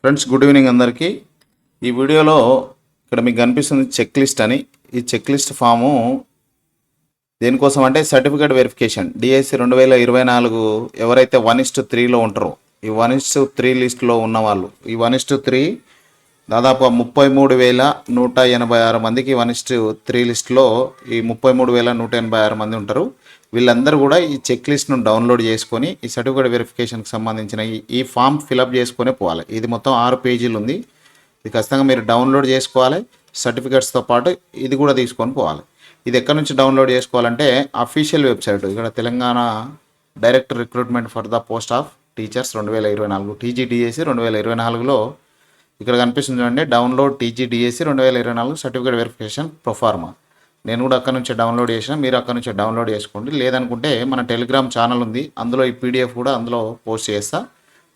Friends good evening అందరికీ. ఈ వీడియోలో ఇక్కడ మీకు కనిపిస్తుంది చెక్ లిస్ట్ అని. ఈ చెక్ లిస్ట్ ఫాము దేనికోసం అంటే సర్టిఫికేట్ వెరిఫికేషన్ డిఎస్సి రెండు వేల ఇరవై నాలుగు ఎవరైతే వన్ ఇస్ టు త్రీలో ఉంటారో ఈ వన్ ఇస్టు త్రీ లిస్ట్లో ఉన్న వాళ్ళు ఈ వన్ ఇస్టు త్రీ దాదాపు ముప్పై మూడు వేల నూట ఎనభై ఆరు మందికి వన్ ఇస్ టు త్రీ లిస్ట్లో ఈ ముప్పై మూడు వేల నూట ఎనభై ఆరు మంది ఉంటారు. వీళ్ళందరూ కూడా ఈ చెక్ లిస్ట్ను డౌన్లోడ్ చేసుకొని ఈ సర్టిఫికేట్ వెరిఫికేషన్కి సంబంధించిన ఈ ఫామ్ ఫిలప్ చేసుకునే పోవాలి. ఇది మొత్తం ఆరు పేజీలు ఉంది. ఇది ఖచ్చితంగా మీరు డౌన్లోడ్ చేసుకోవాలి. సర్టిఫికేట్స్తో పాటు ఇది కూడా తీసుకొని పోవాలి. ఇది ఎక్కడి నుంచి డౌన్లోడ్ చేసుకోవాలంటే అఫీషియల్ వెబ్సైట్. ఇక్కడ Telangana direct recruitment for the post of teachers రెండు వేల ఇరవై నాలుగు టీజీడిఎస్సి రెండు వేల ఇరవై నాలుగులో ఇక్కడ కనిపిస్తుంది చూడండి డౌన్లోడ్ టీజీడిఎస్సి రెండు వేల ఇరవై నాలుగు సర్టిఫికేట్ వెరిఫికేషన్ ప్రొఫార్మా. నేను కూడా అక్కడ నుంచి డౌన్లోడ్ చేసిన మీరు అక్కడ నుంచి డౌన్లోడ్ చేసుకోండి. లేదనుకుంటే మన టెలిగ్రామ్ ఛానల్ ఉంది అందులో ఈ పీడిఎఫ్ కూడా అందులో పోస్ట్ చేస్తా.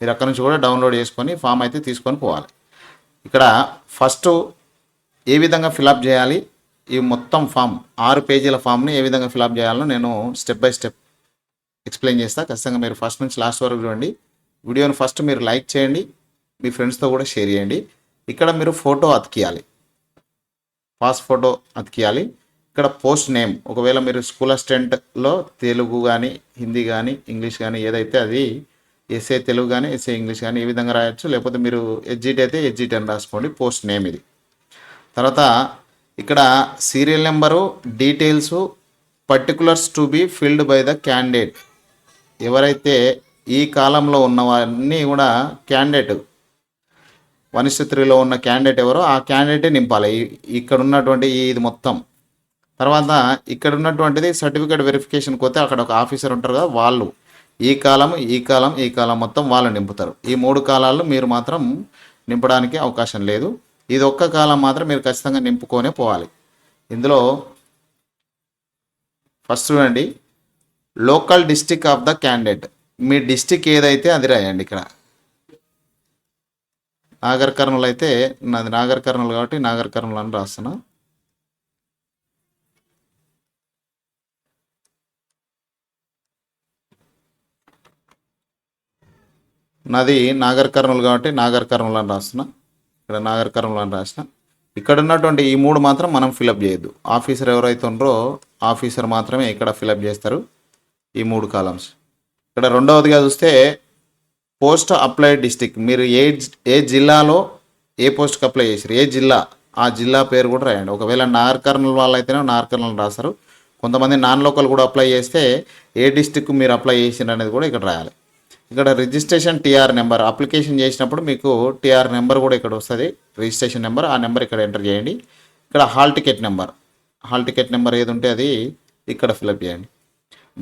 మీరు అక్కడ నుంచి కూడా డౌన్లోడ్ చేసుకొని ఫామ్ అయితే తీసుకొని పోవాలి. ఇక్కడ ఫస్ట్ ఏ విధంగా ఫిలప్ చేయాలి ఈ మొత్తం ఫామ్ ఆరు పేజీల ఫామ్ని ఏ విధంగా ఫిలప్ చేయాలో నేను స్టెప్ బై స్టెప్ ఎక్స్ప్లెయిన్ చేస్తా. ఖచ్చితంగా మీరు ఫస్ట్ నుంచి లాస్ట్ వరకు చూడండి. వీడియోని ఫస్ట్ మీరు లైక్ చేయండి మీ ఫ్రెండ్స్తో కూడా షేర్ చేయండి. ఇక్కడ మీరు ఫోటో అతికియాలి. పాస్ ఫోటో అతికియాలి. ఇక్కడ పోస్ట్ నేమ్. ఒకవేళ మీరు స్కూల్ అసిస్టెంట్లో తెలుగు కానీ హిందీ కానీ ఇంగ్లీష్ కానీ ఏదైతే అది ఎస్ఏ తెలుగు కానీ ఎస్ఏ ఇంగ్లీష్ కానీ ఈ విధంగా రాయొచ్చు లేకపోతే మీరు ఎడ్జిట్ అయితే ఎడ్జిట్ అని రాసుకోండి పోస్ట్ నేమ్ ఇది. తర్వాత ఇక్కడ serial number details particulars to be filled by the candidate. ఎవరైతే ఈ కాలంలో ఉన్నవన్నీ కూడా క్యాండిడేట్ వన్ ఇస్ త్రీలో ఉన్న క్యాండిడేట్ ఎవరో ఆ క్యాండిడేటే నింపాలి. ఇక్కడ ఉన్నటువంటి ఇది మొత్తం. తర్వాత ఇక్కడ ఉన్నటువంటిది సర్టిఫికేట్ వెరిఫికేషన్కి పోతే అక్కడ ఒక ఆఫీసర్ ఉంటారు కదా వాళ్ళు. ఈ కాలం ఈ కాలం ఈ కాలం మొత్తం వాళ్ళు నింపుతారు. ఈ మూడు కాలాలు మీరు మాత్రం నింపడానికి అవకాశం లేదు. ఇది ఒక్క కాలం మాత్రం మీరు ఖచ్చితంగా నింపుకొనే పోవాలి. ఇందులో ఫస్ట్ చూడండి. Local district of the candidate. Me district ఏదైతే అది రాయండి ఇక్కడ. నాగర్ కర్నూలు అయితే నాది నాగర్ కర్నూలు కాబట్టి నాగర్ కర్నూలు అని రాస్తున్నా. నాది నాగర్ కర్నూలు కాబట్టి నాగర్ కర్నూలు అని రాస్తున్నా. ఇక్కడ నాగర్ కర్నూలు అని రాసిన ఇక్కడ ఉన్నటువంటి ఈ మూడు మాత్రం మనం ఫిలప్ చేయొద్దు. ఆఫీసర్ ఎవరైతే ఉన్నారో ఆఫీసర్ మాత్రమే ఇక్కడ ఫిలప్ చేస్తారు ఈ మూడు కాలమ్స్ ఇక్కడ రెండవదిగా చూస్తే పోస్ట్ అప్లై డిస్టిక్ మీరు ఏ ఏ జిల్లాలో ఏ పోస్ట్కి అప్లై చేశారు? ఏ జిల్లా? ఆ జిల్లా పేరు కూడా రాయండి. ఒకవేళ నాగర్ కర్నూలు వాళ్ళు అయితేనే నాగర్ కర్నూలు రాస్తారు. కొంతమంది నాన్ లోకల్ కూడా అప్లై చేస్తే ఏ డిస్టిక్ మీరు అప్లై చేసిండ్రు అనేది కూడా ఇక్కడ రాయాలి. ఇక్కడ రిజిస్ట్రేషన్ టీఆర్ నెంబర్ అప్లికేషన్ చేసినప్పుడు మీకు టీఆర్ నెంబర్ కూడా ఇక్కడ వస్తుంది. రిజిస్ట్రేషన్ నెంబర్ ఆ నెంబర్ ఇక్కడ ఎంటర్ చేయండి. ఇక్కడ hall ticket number hall ticket number ఏది ఉంటే అది ఇక్కడ ఫిలప్ చేయండి.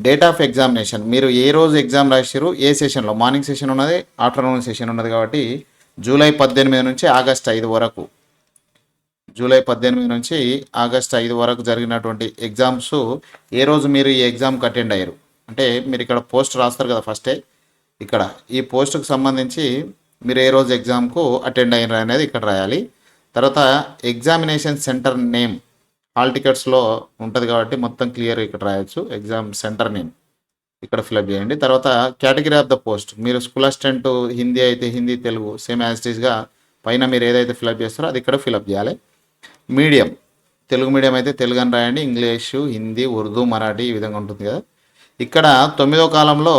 డేట్ ఆఫ్ ఎగ్జామినేషన్ మీరు ఏ రోజు ఎగ్జామ్ రాసారు ఏ సెషన్లో? మార్నింగ్ సెషన్ ఉన్నది ఆఫ్టర్నూన్ సెషన్ ఉన్నది కాబట్టి జూలై పద్దెనిమిది నుంచి ఆగస్ట్ ఐదు వరకు. జూలై పద్దెనిమిది నుంచి ఆగస్ట్ ఐదు వరకు జరిగినటువంటి ఎగ్జామ్స్ ఏ రోజు మీరు ఈ ఎగ్జామ్కి అటెండ్ అయ్యారు? అంటే మీరు ఇక్కడ పోస్ట్ రాస్తారు కదా ఫస్టే. ఇక్కడ ఈ పోస్ట్కు సంబంధించి మీరు ఏ రోజు ఎగ్జామ్కు అటెండ్ అయినారు అనేది ఇక్కడ రాయాలి. తర్వాత ఎగ్జామినేషన్ సెంటర్ నేమ్ హాల్ టికెట్స్లో ఉంటుంది కాబట్టి మొత్తం క్లియర్ ఇక్కడ రాయొచ్చు. ఎగ్జామ్ సెంటర్ నేమ్ ఇక్కడ ఫిలప్ చేయండి. తర్వాత కేటగిరీ ఆఫ్ ద పోస్ట్ మీరు స్కూల్ అసిస్టెంట్ హిందీ అయితే హిందీ తెలుగు సేమ్ యాజ్ పైన మీరు ఏదైతే ఫిలప్ చేస్తారో అది ఇక్కడ ఫిలప్ చేయాలి. మీడియం తెలుగు మీడియం అయితే తెలుగు అని రాయండి. ఇంగ్లీషు హిందీ ఉర్దూ మరాఠీ ఈ విధంగా ఉంటుంది కదా. ఇక్కడ తొమ్మిదో కాలంలో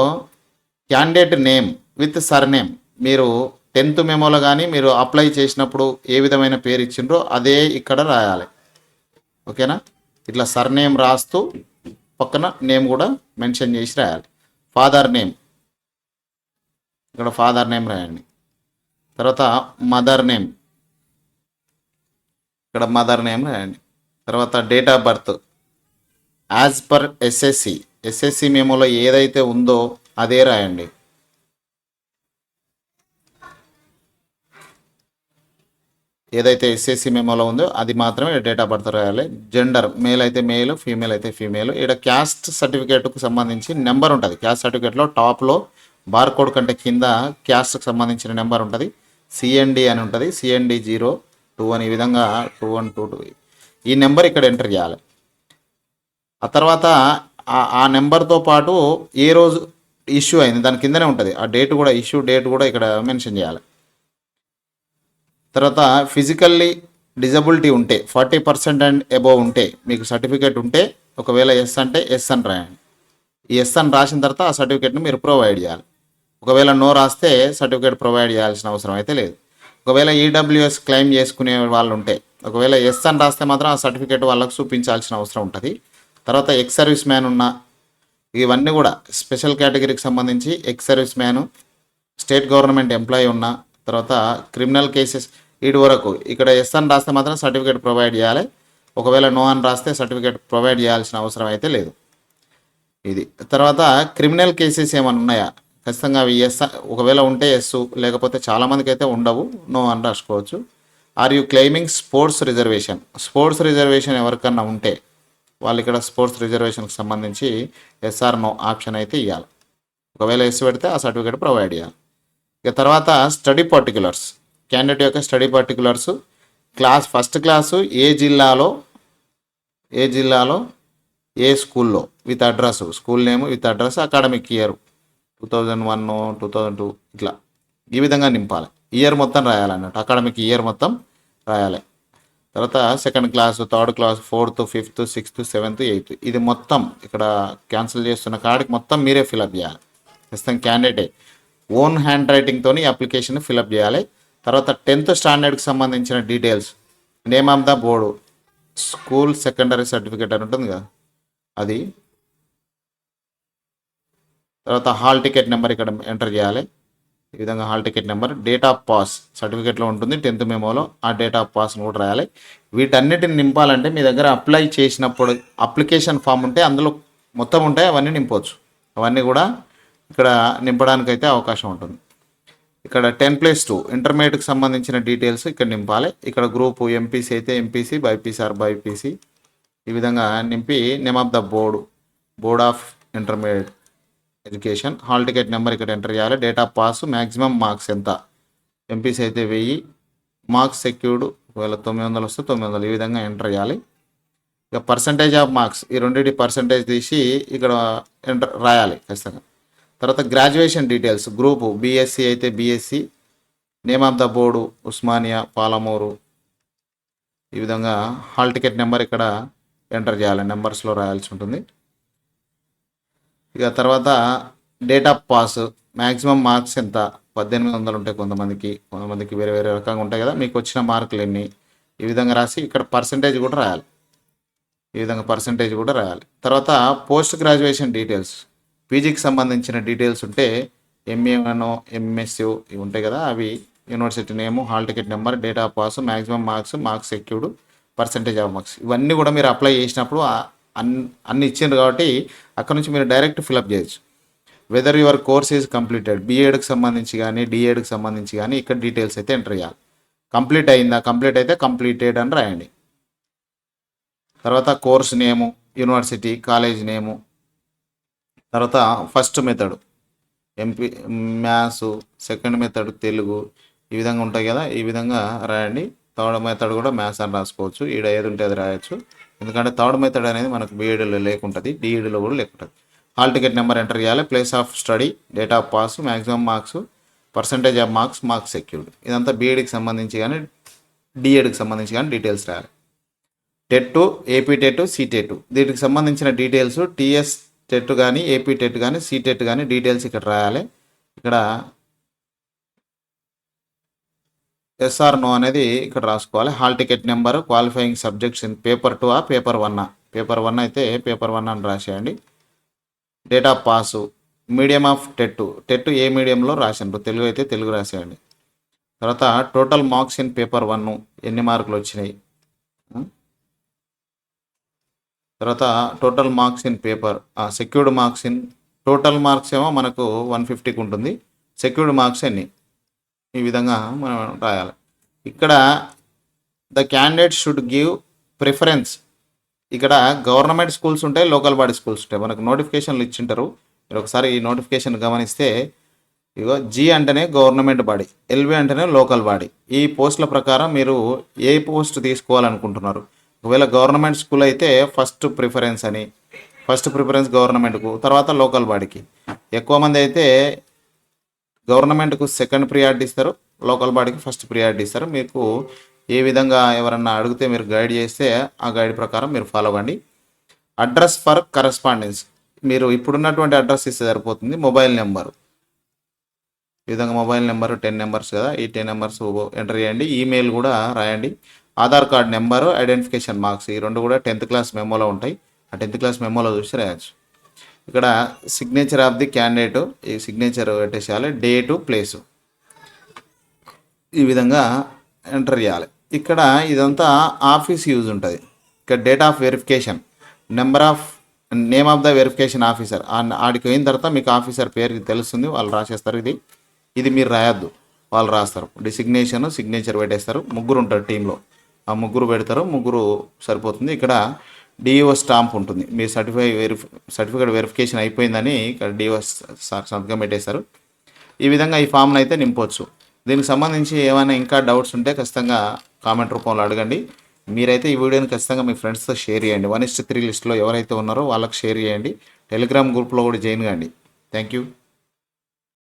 క్యాండిడేట్ నేమ్ విత్ సర్నేమ్ మీరు టెన్త్ మెమోలో కానీ మీరు అప్లై చేసినప్పుడు ఏ విధమైన పేరు ఇచ్చిండ్రో అదే ఇక్కడ రాయాలి. ఓకేనా? ఇట్లా సర్నేమ్ రాస్తూ పక్కన నేమ్ కూడా మెన్షన్ చేసి రాయాలి. ఫాదర్ నేమ్ ఇక్కడ ఫాదర్ నేమ్ రాయండి. తర్వాత మదర్ నేమ్ ఇక్కడ మదర్ నేమ్ రాయండి. తర్వాత date of birth as per SSC SSC మెమోలో ఏదైతే ఉందో అదే రాయండి. ఏదైతే ఎస్ఎస్సి మెమోలో ఉందో అది మాత్రమే డేట్ ఆఫ్ బర్త్ రాయాలి. జెండర్ మేల్ అయితే మేల్ ఫీమేల్ అయితే ఫీమేల్ ఇక్కడ క్యాస్ట్ సర్టిఫికేట్కు సంబంధించి నెంబర్ ఉంటుంది. క్యాస్ట్ సర్టిఫికేట్లో టాప్లో బార్ కోడ్ కంటే కింద క్యాస్ట్కి సంబంధించిన నెంబర్ ఉంటుంది. సిఎన్డి అని ఉంటుంది. సిఎన్డి జీరో టూ అని ఈ విధంగా టూ వన్ టూ టూ ఈ నెంబర్ ఇక్కడ ఎంటర్ చేయాలి. ఆ తర్వాత ఆ- ఆ నెంబర్తో పాటు ఏ రోజు ఇష్యూ అయింది. దాని కిందనే ఉంటుంది. ఆ డేట్ కూడా ఇష్యూ డేట్ కూడా ఇక్కడ మెన్షన్ చేయాలి. తర్వాత ఫిజికల్లీ డిజబిలిటీ ఉంటే ఫార్టీ పర్సెంట్ అండ్ అబోవ్ ఉంటే మీకు సర్టిఫికేట్ ఉంటే ఒకవేళ ఎస్ అంటే ఎస్ అని రాయండి. ఈ ఎస్ అని రాసిన తర్వాత ఆ సర్టిఫికేట్ని మీరు ప్రొవైడ్ చేయాలి. ఒకవేళ నో రాస్తే సర్టిఫికేట్ ప్రొవైడ్ చేయాల్సిన అవసరం అయితే లేదు. ఒకవేళ ఈడబ్ల్యూఎస్ క్లెయిమ్ చేసుకునే వాళ్ళు ఉంటే ఒకవేళ ఎస్ అని రాస్తే మాత్రం ఆ సర్టిఫికేట్ వాళ్ళకు చూపించాల్సిన అవసరం ఉంటుంది. తర్వాత ఎక్స్ సర్వీస్ మ్యాన్ ఉన్న ఇవన్నీ కూడా స్పెషల్ కేటగిరీకి సంబంధించి ex service man state government employee ఉన్న తర్వాత క్రిమినల్ కేసెస్ వీటి వరకు ఇక్కడ ఎస్ అని రాస్తే మాత్రం సర్టిఫికేట్ ప్రొవైడ్ చేయాలి. ఒకవేళ నో అని రాస్తే సర్టిఫికేట్ ప్రొవైడ్ చేయాల్సిన అవసరం అయితే లేదు. ఇది. తర్వాత క్రిమినల్ కేసెస్ ఏమైనా ఉన్నాయా? ఖచ్చితంగా అవి ఎస్ ఒకవేళ ఉంటే ఎస్ లేకపోతే చాలామందికి అయితే ఉండవు. నో అని రాసుకోవచ్చు. Are you claiming sports reservation sports reservation ఎవరికన్నా ఉంటే వాళ్ళు ఇక్కడ స్పోర్ట్స్ రిజర్వేషన్కి సంబంధించి ఎస్ఆర్నో ఆప్షన్ అయితే ఇవ్వాలి ఒకవేళ ఎస్ పెడితే ఆ సర్టిఫికేట్ ప్రొవైడ్ చేయాలి. ఇక తర్వాత స్టడీ పర్టికులర్స్ క్యాండిడేట్ యొక్క study particulars class first class ఏ జిల్లాలో ఏ జిల్లాలో ఏ స్కూల్లో with address. School name with address academic year two thousand one two thousand two ఇట్లా. ఈ విధంగా నింపాలి. ఇయర్ మొత్తం రాయాలన్నట్టు. అకాడమిక్ ఇయర్ మొత్తం రాయాలి. తర్వాత second class third class fourth fifth sixth seventh eighth ఇది మొత్తం ఇక్కడ క్యాన్సిల్ చేస్తున్న కార్డుకి మొత్తం మీరే ఫిలప్ చేయాలి. ప్రస్తుతం క్యాండిడేటే ఓన్ హ్యాండ్ రైటింగ్తో అప్లికేషన్ ఫిలప్ చేయాలి. తర్వాత టెన్త్ స్టాండర్డ్కి సంబంధించిన details name of the board school secondary certificate అని ఉంటుంది కదా. అది. తర్వాత హాల్ టికెట్ నెంబర్ ఇక్కడ ఎంటర్ చేయాలి. ఈ విధంగా hall ticket number date of pass సర్టిఫికేట్లో ఉంటుంది. టెన్త్ మెమోలో ఆ డేట్ ఆఫ్ పాస్ను కూడా రాయాలి. వీటన్నిటిని నింపాలంటే మీ దగ్గర అప్లై చేసినప్పుడు అప్లికేషన్ ఫామ్ ఉంటే అందులో మొత్తం ఉంటాయి అవన్నీ నింపవచ్చు అవన్నీ కూడా ఇక్కడ నింపడానికి అయితే అవకాశం ఉంటుంది. ఇక్కడ టెన్ ప్లస్ టూ ఇంటర్మీడియట్కి సంబంధించిన డీటెయిల్స్ ఇక్కడ నింపాలి. ఇక్కడ గ్రూప్ ఎంపీసీ అయితే ఎంపీసీ బైపీసీ ఆర్ బైపీసీ ఈ విధంగా నింపి name of the board board of intermediate. Education hall ticket number ఇక్కడ ఎంటర్ చేయాలి. Date of pass maximum marks ఎంత? ఎంపీసీ అయితే వెయ్యి. మార్క్స్ సెక్యూర్డ్ ఒకవేళ తొమ్మిది వందలు వస్తే తొమ్మిది వందలు. ఈ విధంగా ఎంటర్ చేయాలి. ఇక పర్సంటేజ్ ఆఫ్ మార్క్స్ ఈ రెండింటి పర్సంటేజ్ తీసి ఇక్కడ ఎంటర్ రాయాలి ఖచ్చితంగా. తర్వాత గ్రాడ్యుయేషన్ డీటెయిల్స్ గ్రూపు బీఎస్సీ అయితే BSc name of the board Osmania Palamuru ఈ విధంగా హాల్ టికెట్ నెంబర్ ఇక్కడ ఎంటర్ చేయాలి నెంబర్స్లో రాయాల్సి ఉంటుంది. ఇక తర్వాత date of pass maximum marks ఎంత? పద్దెనిమిది వందలు ఉంటాయి కొంతమందికి. కొంతమందికి వేరే వేరే రకంగా ఉంటాయి కదా మీకు వచ్చిన మార్కులు ఎన్ని? ఈ విధంగా రాసి ఇక్కడ పర్సంటేజ్ కూడా రాయాలి. ఈ విధంగా పర్సంటేజ్ కూడా రాయాలి. తర్వాత పోస్ట్ గ్రాడ్యుయేషన్ డీటెయిల్స్ పీజీకి సంబంధించిన డీటెయిల్స్ ఉంటే ఎంఏనో ఎంఎస్యు ఇవి ఉంటాయి కదా అవి university name hall ticket number date of pass maximum marks marks secured percentage of marks ఇవన్నీ కూడా మీరు అప్లై చేసినప్పుడు అన్ అన్ని ఇచ్చిండ్రు కాబట్టి అక్కడ నుంచి మీరు డైరెక్ట్ ఫిలప్ చేయొచ్చు. Whether your course is completed బీఎడ్కి సంబంధించి కానీ డిఎడ్కి సంబంధించి కానీ ఇక్కడ డీటెయిల్స్ అయితే ఎంటర్ చేయాలి. కంప్లీట్ అయిందా కంప్లీట్ అయితే కంప్లీటెడ్ అని రాయండి. తర్వాత course name university college name తర్వాత first method MP maths second method Telugu ఈ విధంగా ఉంటాయి కదా ఈ విధంగా రాయండి. థర్డ్ మెథడ్ కూడా మ్యాథ్స్ అని రాసుకోవచ్చు. ఈడ ఏది ఉంటే అది రాయొచ్చు. ఎందుకంటే థర్డ్ మెథడ్ అనేది మనకు బీఈడీలో లేకుంటుంది డిఈడిలో కూడా లేకుంటుంది. హాల్ టికెట్ నెంబర్ ఎంటర్ చేయాలి place of study date of pass maximum marks percentage of marks marks secured ఇదంతా బీఈడికి సంబంధించి కానీ డిఎడ్కి సంబంధించి కానీ డీటెయిల్స్ రాయాలి. టెట్ ఏపీ టెట్ సిటెట్ దీనికి సంబంధించిన డీటెయిల్స్ టీఎస్ టెట్ కానీ ఏపీ టెట్ కానీ సిటెట్ కానీ డీటెయిల్స్ ఇక్కడ రాయాలి. ఇక్కడ ఎస్ఆర్ నో అనేది ఇక్కడ రాసుకోవాలి. Hall ticket number qualifying subjects in paper two ఆ పేపర్ వన్ పేపర్ వన్ అయితే పేపర్ వన్ అని రాసేయండి. Date of pass medium of TET TET ఏ మీడియంలో రాసిండ్రు తెలుగు అయితే తెలుగు రాసేయండి. తర్వాత total marks in paper one ఎన్ని మార్కులు వచ్చినాయి? తర్వాత total marks in paper secured marks in total marks ఏమో మనకు వన్ ఫిఫ్టీకి ఉంటుంది. సెక్యూర్డ్ మార్క్స్ ఎన్ని? ఈ విధంగా మనం రాయాలి. ఇక్కడ the candidate should give preference. ఇక్కడ గవర్నమెంట్ స్కూల్స్ ఉంటాయి లోకల్ బాడీ స్కూల్స్ ఉంటాయి. మనకు నోటిఫికేషన్లు ఇచ్చింటారు. మీరు ఒకసారి ఈ నోటిఫికేషన్ గమనిస్తే ఇగో జీ అంటేనే గవర్నమెంట్ బాడీ ఎల్వి అంటేనే లోకల్ బాడీ. ఈ పోస్టుల ప్రకారం మీరు ఏ పోస్ట్ తీసుకోవాలనుకుంటున్నారు? ఒకవేళ గవర్నమెంట్ స్కూల్ అయితే ఫస్ట్ ప్రిఫరెన్స్ అని ఫస్ట్ ప్రిఫరెన్స్ గవర్నమెంట్కు తర్వాత లోకల్ బాడీకి. ఎక్కువ మంది అయితే గవర్నమెంట్కు సెకండ్ ప్రియారిటీ ఇస్తారు లోకల్ బాడీకి ఫస్ట్ ప్రియారిటీ ఇస్తారు. మీకు ఏ విధంగా ఎవరన్నా అడిగితే మీరు గైడ్ చేస్తే ఆ గైడ్ ప్రకారం మీరు ఫాలో అవ్వండి. Address for correspondence. మీరు ఇప్పుడున్నటువంటి అడ్రస్ ఇస్తే సరిపోతుంది మొబైల్ నెంబర్. ఈ విధంగా మొబైల్ నెంబర్ టెన్ నెంబర్స్ కదా ఈ టెన్ నెంబర్స్ ఎంటర్ చేయండి. ఈమెయిల్ కూడా రాయండి. Aadhaar card number identification marks ఈ రెండు కూడా టెన్త్ క్లాస్ మెమోలో ఉంటాయి. ఆ టెన్త్ క్లాస్ మెమోలో చూసి రాయొచ్చు. ఇక్కడ సిగ్నేచర్ ఆఫ్ ది క్యాండిడేట్ ఈ సిగ్నేచర్ పెట్టేసేయాలి డేటు ప్లేసు ఈ విధంగా ఎంటర్ చేయాలి. ఇక్కడ ఇదంతా ఆఫీస్ యూజ్ ఉంటుంది. ఇక్కడ date of verification number of name of the verification officer ఆడికి అయిన తర్వాత మీకు ఆఫీసర్ పేరు తెలుస్తుంది వాళ్ళు రాసేస్తారు ఇది. ఇది మీరు రాయొద్దు వాళ్ళు రాస్తారు. డిసిగ్నేషన్ సిగ్నేచర్ పెట్టేస్తారు. ముగ్గురు ఉంటారు టీంలో ఆ ముగ్గురు పెడతారు ముగ్గురు సరిపోతుంది. ఇక్కడ డిఓ స్టాంప్ ఉంటుంది. మీ సర్టిఫై వెరిఫి సర్టిఫికేట్ వెరిఫికేషన్ అయిపోయిందని ఇక్కడ డిఓ సంతకం పెట్టేశారు. ఈ విధంగా ఈ ఫామ్ను అయితే నింపవచ్చు దీనికి సంబంధించి ఏమైనా ఇంకా డౌట్స్ ఉంటే ఖచ్చితంగా కామెంట్ రూపంలో అడగండి. మీరైతే ఈ వీడియోని ఖచ్చితంగా మీ ఫ్రెండ్స్తో షేర్ చేయండి. వన్ ఇస్ట్ త్రీ లిస్ట్లో ఎవరైతే ఉన్నారో వాళ్ళకి షేర్ చేయండి. టెలిగ్రామ్ గ్రూప్లో కూడా జాయిన్ కండి. Thank you.